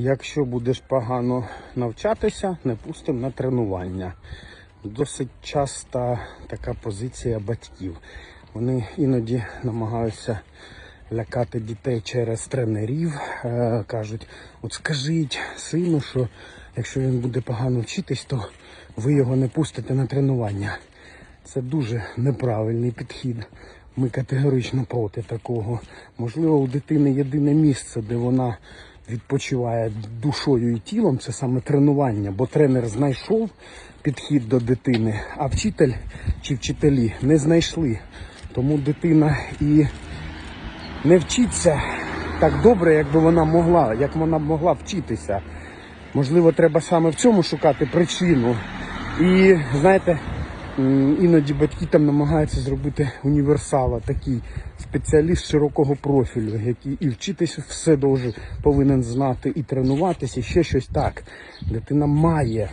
Якщо будеш погано навчатися, не пустимо на тренування. Досить часта така позиція батьків. Вони іноді намагаються лякати дітей через тренерів. Е, кажуть, от скажіть сину, що якщо він буде погано вчитись, то ви його не пустите на тренування. Це дуже неправильний підхід. Ми категорично проти такого. Можливо, у дитини єдине місце, де вона відпочиває душою і тілом, це саме тренування, бо тренер знайшов підхід до дитини, а вчитель чи вчителі не знайшли. Тому дитина і не вчиться так добре, як би вона могла, як вона могла вчитися. Можливо, треба саме в цьому шукати причину. І знаєте, іноді батьки там намагаються зробити універсала, такий спеціаліст широкого профілю, який і вчитись все дуже повинен знати, і тренуватися, і ще щось так. Дитина має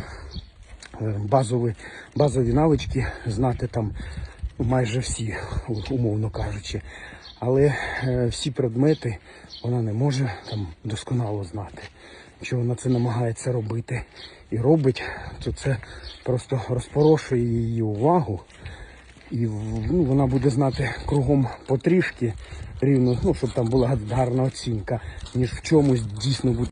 е, базові, базові навички знати там майже всі, умовно кажучи. Але е, всі предмети вона не може там досконало знати. Якщо вона це намагається робити і робить, то це просто розпорошує її увагу. І ну, вона буде знати кругом потрішки рівно, ну, щоб там була гарна оцінка, ніж в чомусь дійсно буде.